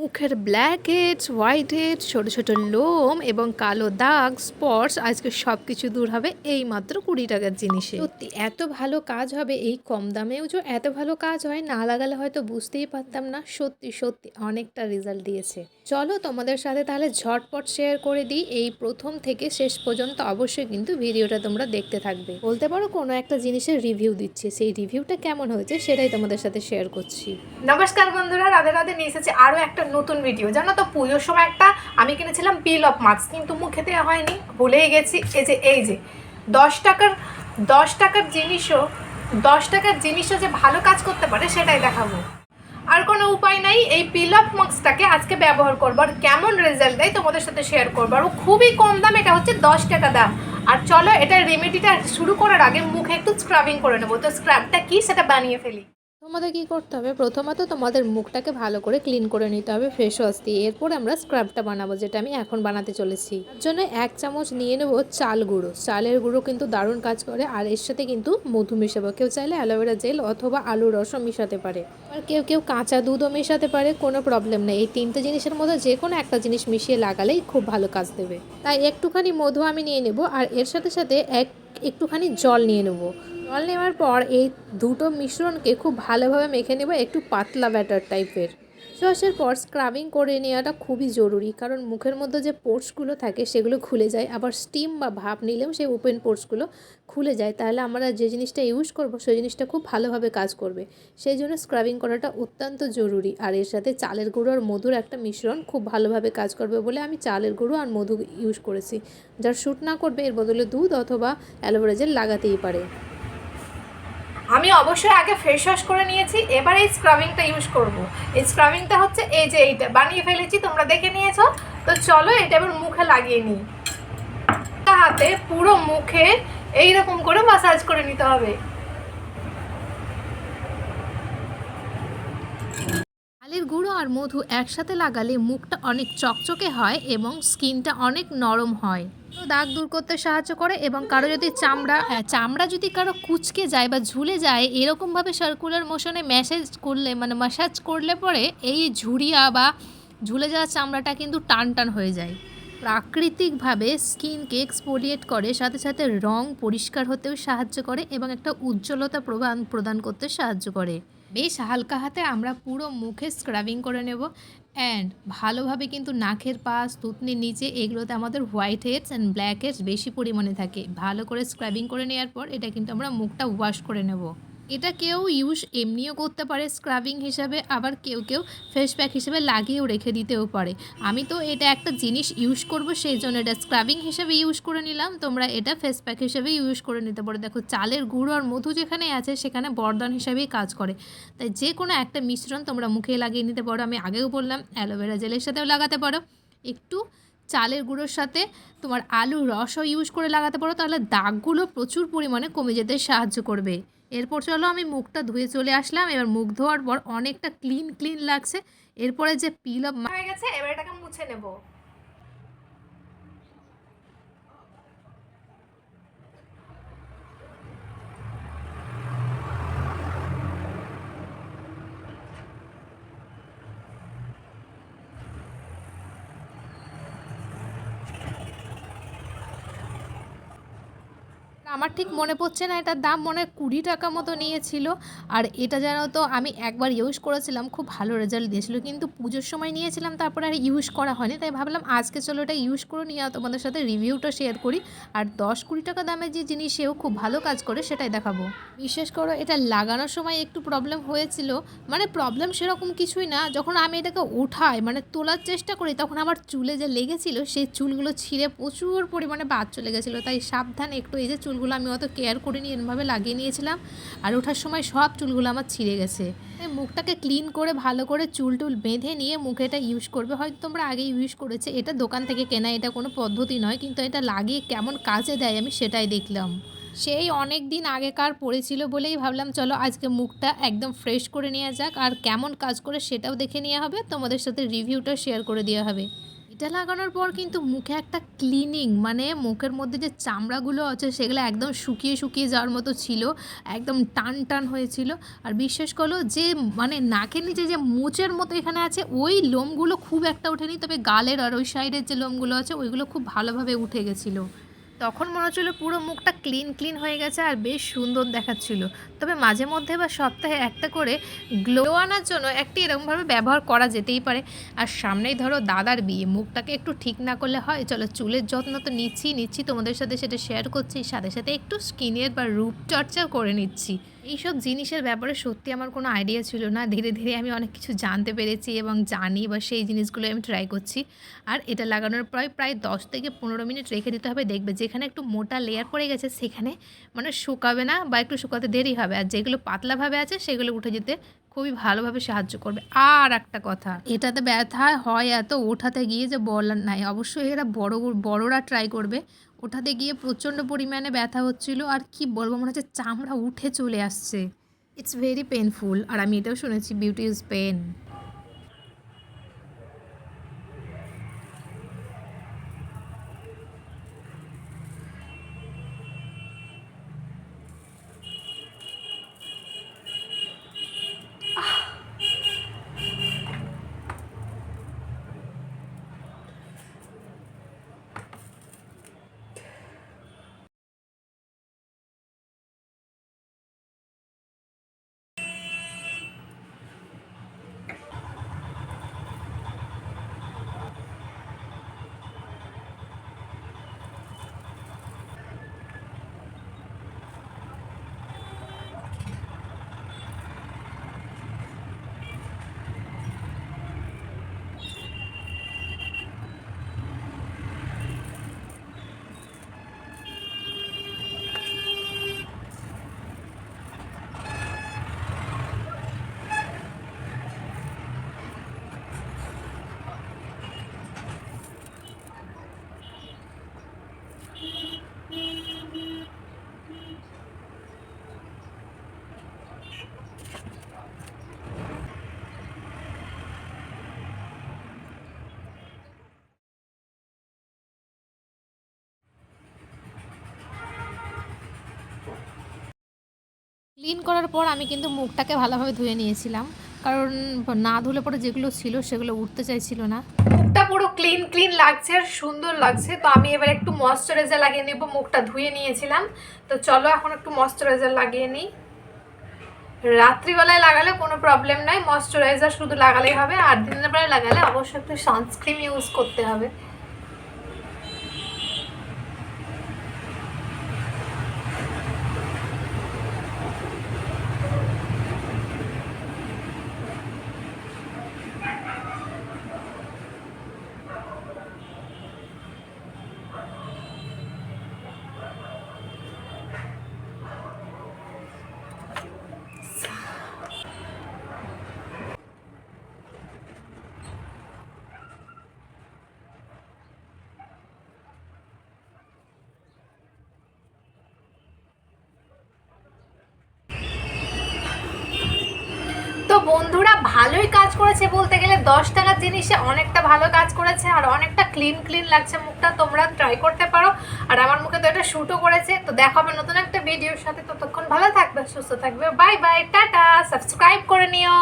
মুখের black heads white heads ছোটো ছোটো লোম এবং কালো দাগ স্পটস আজকে সব কিছু দূর হবে এই মাত্র কুড়ি টাকার জিনিসে। সত্যি, এত ভালো কাজ হবে এই কম দামেও যে এত ভালো কাজ হয় না লাগালে হয়তো বুঝতেই পারতাম না। সত্যি সত্যি, অনেকটা রেজাল্ট দিয়েছে। চলো তোমাদের সাথে তাহলে ঝটপট শেয়ার করে দিই। এই প্রথম থেকে শেষ পর্যন্ত অবশ্যই কিন্তু ভিডিওটা তোমরা দেখতে থাকবে। বলতে পারো কোনো একটা জিনিসের রিভিউ দিচ্ছে। সেই রিভিউটা কেমন হয়েছে সেটাই তোমাদের সাথে শেয়ার করছি। নমস্কার বন্ধুরা, রাধে রাধে নিয়ে এসেছি আরও একটা নতুন ভিডিও জানো তো, পুজোর সময় একটা আমি কিনেছিলাম বিল অফ মাস্ক কিন্তু মুখে দেওয়া হয়নি, ভুলেই গেছি। এই যে এই যে, দশ টাকার দশ টাকার জিনিসও, দশ টাকার জিনিসও যে ভালো কাজ করতে পারে, সেটাই দেখাবো। আর কোনো উপায় নাই, এই পিল অফ মাস্কটাকে আজকে ব্যবহার করব। আর কেমন রেজাল্ট দেয় তোমাদের সাথে শেয়ার করব। আর খুবই কম দাম, এটা হচ্ছে দশ টাকা দাম। আর চলো, এটা রেমেডিটা শুরু করার আগে মুখে একটু স্ক্রাবিং করে নেব। তো স্ক্রাবটা কি, সেটা বানিয়ে ফেলি। তোমাদের কি করতে হবে? প্রথমত তোমাদের মুখটাকে ভালো করে ক্লিন করে নিতে হবে ফেস ওয়াশ দিয়ে। এরপর আমরা স্ক্রাবটা বানাবো, যেটা আমি এখন বানাতে চলেছি। তার জন্য এক চামচ নিয়ে নেব চাল গুঁড়ো। চালের গুঁড়ো কিন্তু দারুণ কাজ করে, আর এর সাথে কিন্তু মধু মেশাবো। কেউ চাইলে অ্যালোভেরা জেল অথবা আলুর রসও মেশাতে পারে। আর কেউ কেউ কাঁচা দুধও মেশাতে পারে, কোনো প্রবলেম নেই। এই তিনটে জিনিসের মধ্যে যে কোনো একটা জিনিস মিশিয়ে লাগালেই খুব ভালো কাজ দেবে। তাই একটুখানি মধু আমি নিয়ে নেব, আর এর সাথে সাথে এক, একটুখানি জল নিয়ে নেব। জল নেওয়ার পর এই দুটো মিশ্রণকে খুব ভালোভাবে মেখে নেব একটু পাতলা ব্যাটার টাইপের। সসের পর স্ক্রাবিং করে নেওয়াটা খুবই জরুরি, কারণ মুখের মধ্যে যে পোর্টসগুলো থাকে সেগুলো খুলে যায়। আবার স্টিম বা ভাপ নিলেও সেই ওপেন পোর্সগুলো খুলে যায়। তাহলে আমরা যে জিনিসটা ইউজ করব সেই জিনিসটা খুব ভালোভাবে কাজ করবে। সেই জন্য স্ক্রাবিং করাটা অত্যন্ত জরুরি। আর এর সাথে চালের গুঁড়ো আর মধুর একটা মিশ্রণ খুব ভালোভাবে কাজ করবে বলে আমি চালের গুঁড়ো আর মধু ইউজ করেছি। যার শ্যুট না করবে এর বদলে দুধ অথবা অ্যালোভেরা জেল লাগাতেই পারে। আমি অবশ্যই আগে ফেস ওয়াশ করে নিয়েছি, এবার এই স্ক্রাবিংটা ইউজ করব। এই স্ক্রাবিংটা হচ্ছে এই যে এইটা, বানিয়ে ফেলেছি, তোমরা দেখে নিয়েছো। তো চলো এটা এবার মুখে লাগিয়ে নিই। হাতে পুরো মুখে এই রকম করে মাসাজ করে নিতে হবে। চালের গুঁড়ো আর মধু একসাথে লাগালে মুখটা অনেক চকচকে হয় এবং স্কিনটা অনেক নরম হয়। দাগ দূর করতে সাহায্য করে এবং কারও যদি চামড়া চামড়া যদি কারও কুচকে যায় বা ঝুলে যায়, এরকমভাবে সার্কুলার মোশনে ম্যাসেজ করলে মানে ম্যাসাজ করলে পরে এই ঝুড়িয়া বা ঝুলে যাওয়া চামড়াটা কিন্তু টান টান হয়ে যায়। প্রাকৃতিকভাবে স্কিনকে এক্সপোলিয়েট করে, সাথে সাথে রং পরিষ্কার হতেও সাহায্য করে এবং একটা উজ্জ্বলতা প্রদান করতে সাহায্য করে। বেশ হালকা হাতে আমরা পুরো মুখে স্ক্রাবিং করে নেব। অ্যান্ড ভালোভাবে কিন্তু নাকের পাশ তুতনির নিচে এগুলোতে আমাদের white heads and black heads বেশি পরিমাণে থাকে। ভালো করে স্ক্রাবিং করে নেওয়ার পর এটা কিন্তু আমরা মুখটা ওয়াশ করে নেব। এটা কেউ ইউজ এমনিও করতে পারে স্ক্রাবিং হিসাবে, আবার কেউ কেউ ফেস প্যাক হিসেবে লাগিয়েও রেখে দিতেও পারে। আমি তো এটা একটা জিনিস ইউজ করব, সেই জন্য এটা স্ক্রাবিং হিসেবে ইউজ করে নিলাম। তোমরা এটা ফেস প্যাক হিসেবে ইউজ করে নিতে পারো। দেখো, চালের গুঁড়ো আর মধু যেখানে আছে, সেখানে বরদান হিসাবেই কাজ করে। তাই যে কোনো একটা মিশ্রণ তোমরা মুখে লাগিয়ে নিতে পারো। আমি আগেও বললাম, অ্যালোভেরা জেলের সাথেও লাগাতে পারো। একটু চালের গুঁড়োর সাথে তোমার আলুর রসও ইউজ করে লাগাতে পারো। তাহলে দাগগুলো প্রচুর পরিমাণে কমে যেতে সাহায্য করবে। এরপর চলো আমি মুখটা ধুয়ে চলে আসলাম। এবার মুখ ধোয়ার পর অনেকটা ক্লিন ক্লিন লাগছে। এরপরে যে পিল হয়ে গেছে, এবার এটাকে মুছে নেব। আমার ঠিক মনে পড়ছে না, এটার দাম মনে হয় কুড়ি টাকা মতো নিয়েছিল। আর এটা যেন তো আমি একবার ইউজ করেছিলাম, খুব ভালো রেজাল্ট দিয়েছিল। কিন্তু পুজোর সময় নিয়েছিলাম, তারপরে আর ইউজ করা হয়নি। তাই ভাবলাম, আজকে চলো এটা ইউজ করে নিয়ে তোমাদের সাথে রিভিউটা শেয়ার করি। আর দশ কুড়ি টাকা দামের যে জিনিস সেও খুব ভালো কাজ করে, সেটাই দেখাবো। বিশেষ করে এটা লাগানোর সময় একটু প্রবলেম হয়েছিল। মানে প্রবলেম সেরকম কিছুই না। যখন আমি এটাকে উঠাই মানে তোলার চেষ্টা করি, তখন আমার চুলে যে লেগেছিল, সেই চুলগুলো ছিঁড়ে প্রচুর পরিমাণে বাদ চলে গেছিল। তাই সাবধান একটু এই যে চুলগুলো আমি অত কেয়ার করিনি, এরমভাবে লাগিয়ে নিয়েছিলাম। আর ওঠার সময় সব চুলগুলো আমার ছিঁড়ে গেছে। মুখটাকে ক্লিন করে, ভালো করে চুল টুল বেঁধে নিয়ে মুখে এটা ইউজ করবে। হয়তো তোমরা আগে ইউজ করেছে, এটা দোকান থেকে কেনা, এটা কোনো পদ্ধতি নয়, কিন্তু এটা লাগিয়ে কেমন কাজে দেয় আমি সেটাই দেখলাম। সেই অনেক দিন আগেকার পড়েছিল বলেই ভাবলাম, চলো আজকে মুখটা একদম ফ্রেশ করে নেওয়া যাক, আর কেমন কাজ করে সেটাও দেখে নেওয়া হবে। তোমাদের সাথে রিভিউটা শেয়ার করে দেওয়া হবে। এটা লাগানোর পর কিন্তু মুখে একটা ক্লিনিং মানে মুখের মধ্যে যে চামড়াগুলো আছে সেগুলো একদম শুকিয়ে শুকিয়ে যাওয়ার মতো ছিল, একদম টান টান হয়েছিল। আর বিশ্বাস করল যে মানে নাকের নিচে যে মুচের মতো এখানে আছে, ওই লোমগুলো খুব একটা ওঠেনি, তবে গালের আর ওই সাইডের যে লোমগুলো আছে, ওইগুলো খুব ভালোভাবে উঠে গেছিল। তখন মনে হচ্ছিল পুরো মুখটা ক্লিন ক্লিন হয়ে গেছে আর বেশ সুন্দর দেখাচ্ছিল। তবে মাঝে মধ্যে বা সপ্তাহে একটা করে গ্লো আনার জন্য একটি এরকমভাবে ব্যবহার করা যেতেই পারে। আর সামনেই ধরো দাদার বিয়ে, মুখটাকে একটু ঠিক না করলে হয়, চলো চুলের যত্ন তো নিচ্ছি নিচ্ছি তোমাদের সাথে সেটা শেয়ার করছি, সাথে সাথে একটু স্কিনের বা রূপচর্চাও করে নিচ্ছি। এইসব জিনিসের ব্যাপারে সত্যি আমার কোনো আইডিয়া ছিল না। ধীরে ধীরে আমি অনেক কিছু জানতে পেরেছি এবং জানি বা সেই জিনিসগুলো আমি ট্রাই করছি। আর এটা লাগানোর প্রায় প্রায় দশ থেকে পনেরো মিনিট রেখে দিতে হবে। দেখবে যেখানে একটু মোটা লেয়ার পড়ে গেছে, সেখানে মানে শুকাবে না বা একটু শুকাতে দেরি হবে। আর যেগুলো পাতলাভাবে আছে, সেগুলো উঠে যেতে খুবই ভালোভাবে সাহায্য করবে। আর একটা কথা, এটাতে ব্যথা হয় এত, ওঠাতে গিয়ে যে বলার নাই। অবশ্যই এরা বড়, বড়রা ট্রাই করবে। ওঠাতে গিয়ে প্রচণ্ড পরিমাণে ব্যথা হচ্ছিল আর কি বলব, মনে হচ্ছে চামড়া উঠে চলে আসছে। ইটস ভেরি পেনফুল আর আমি এটাও শুনেছি বিউটি ইজ পেন ক্লিন করার পর আমি কিন্তু মুখটাকে ভালোভাবে ধুয়ে নিয়েছিলাম। কারণ না ধুলে পরে যেগুলো ছিল সেগুলো উঠতে চাইছিল না। মুখটা পুরো ক্লিন ক্লিন লাগছে আর সুন্দর লাগছে। তো আমি এবার একটু ময়শ্চারাইজার লাগিয়ে নেব, মুখটা ধুয়ে নিয়েছিলাম। তো চলো এখন একটু ময়শ্চারাইজার লাগিয়ে নিই। রাত্রিবেলায় লাগালে কোনো প্রবলেম নাই, ময়শ্চারাইজার শুধু লাগালেই হবে। আর দিনের বেলায় লাগালে অবশ্যই একটু সানস্ক্রিন ইউজ করতে হবে তো বন্ধুরা ভালোই কাজ করেছে বলতে গেলে দশ টাকার জিনিসে অনেকটা ভালো কাজ করেছে আর অনেকটা ক্লিন ক্লিন লাগছে। মুখটা তোমরা ট্রাই করতে পারো। আর আমার মুখে তো এটা শ্যুটও করেছে। তো দেখাবে নতুন একটা ভিডিওর সাথে ততক্ষণ ভালো থাকবে, সুস্থ থাকবে। Bye bye tata. সাবস্ক্রাইব করে নিও।